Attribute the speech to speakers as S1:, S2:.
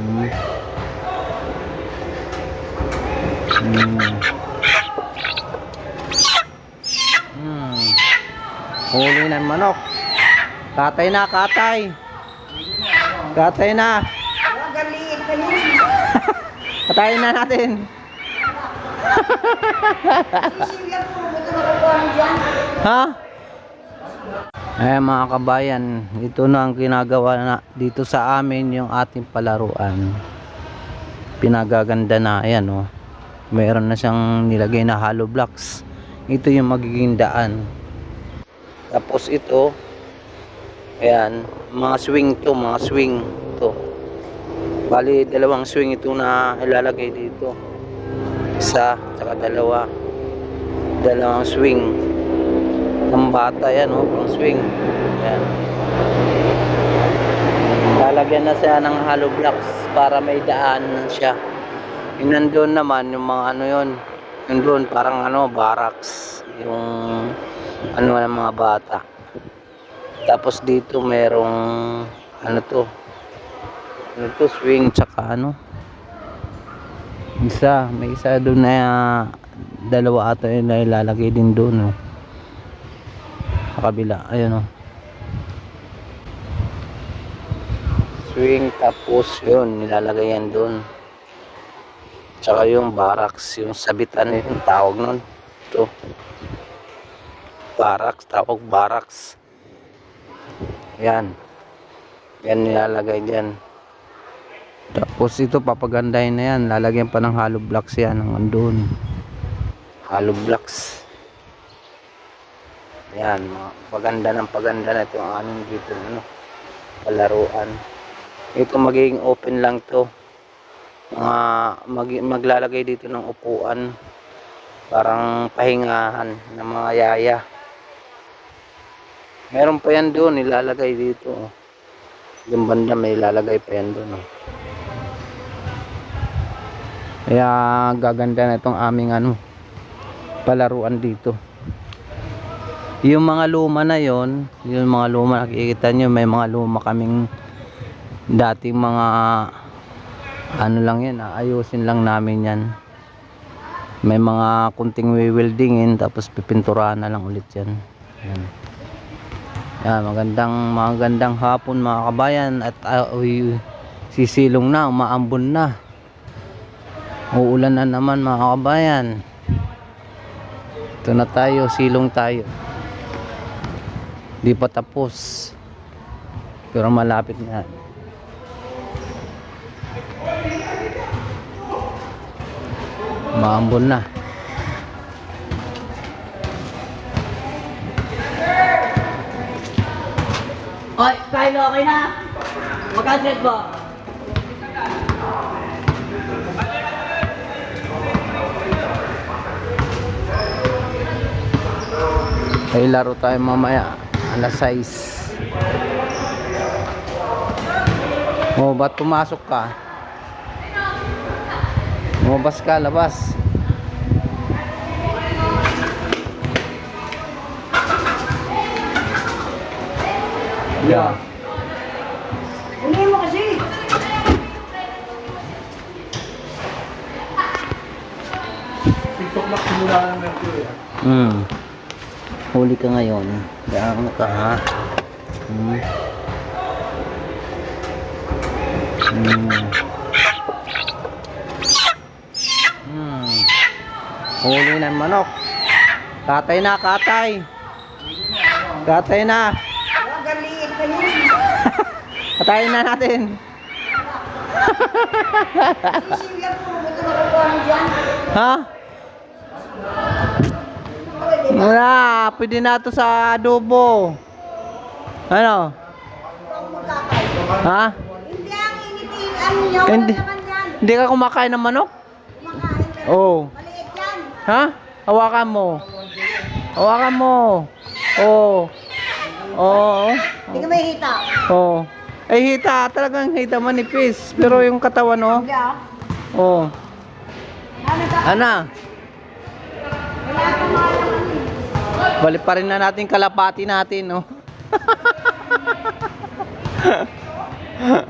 S1: Hmm. Hmm. Hmm. Huli ng manok. Katay na, katay. Katay na. Katayin na natin. Ha? Eh mga kabayan, ito na ang ginagawa na dito sa amin yung ating palaruan. Pinagaganda na, ayan oh. Mayroon na siyang nilagay na hollow blocks. Ito yung magiging daan. Tapos ito, ayan, mga swing to, mga swing to. Bali, dalawang swing ito na ilalagay dito. Isa, tsaka dalawa. Dalawang swing ng bata yan oh, pang swing. Yan. Lalagyan na siya ng hollow blocks para may daan siya. Yung nandun naman yung mga ano yun yung doon parang ano barracks. Yung ano ng mga bata. Tapos dito merong ano to? Ano to? Swing tsaka ano? Isa may isa doon na dalawa ata yun na din doon oh sa kabila ayun oh. Swing tapos yun nilalagay yan doon. Tsaka yung barracks yung sabitan yung tawag nun. Ito. Barracks tawag barracks. Yan. Yan nilalagay dyan. Tapos ito papagandahin na yan. Lalagyan pa ng hollow blocks yan ng andun hollow blocks yan, mga paganda ng paganda na itong anong dito, ano, palaruan. Ito magiging open lang to. Mga, mag, maglalagay dito ng upuan. Parang pahingahan ng mga yaya. Meron pa yan doon, ilalagay dito. oh. Yung banda may ilalagay pa yan doon. Oh. Kaya gaganda na itong aming ano, palaruan dito. Yung mga luma na yon, yung mga luma nakikita nyo, may mga luma kaming dating mga ano lang yan, ayusin lang namin yan. May mga kunting wewildingin tapos pipinturahan na lang ulit yan. Yan. Yan, magandang magandang hapon mga kabayan at uh, uy, sisilong na, umaambon na. Uulan na naman mga kabayan. Ito na tayo, silong tayo. Di pa tapos. Pero malapit na. Maambon na.
S2: Oy, Kylo, okay na? Magkasret ba?
S1: Ay laro tayo mamaya. Alas 6. Oh, ba't pumasok ka? Lumabas ka, labas. Yeah.
S2: Hindi mo kasi.
S3: TikTok na simula ng Mercury. ah.
S1: Hmm. Huli ka ngayon. Kaya ano ka ha? Hmm. Hmm. Hmm. Huli ng manok. Katay na, katay. Katay na. Katayin na natin. Ha? Wala, pwede na to sa adobo. Ano? Ha?
S2: Hindi ang initin, ano wala
S1: Hindi. Hindi ka kumakain ng manok?
S2: Makain ka.
S1: Oo.
S2: Maliit yan.
S1: Ha? Hawakan mo. Hawakan mo. Oo. Oo.
S2: Hindi ka may hita.
S1: Oo. Ay hita, talagang hita manipis. Pero yung katawan, oh.
S2: Hindi ah.
S1: Oo.
S2: Ano ka?
S1: Ana,
S2: Wala ka mga
S1: balik pa rin na natin kalapati natin, oh.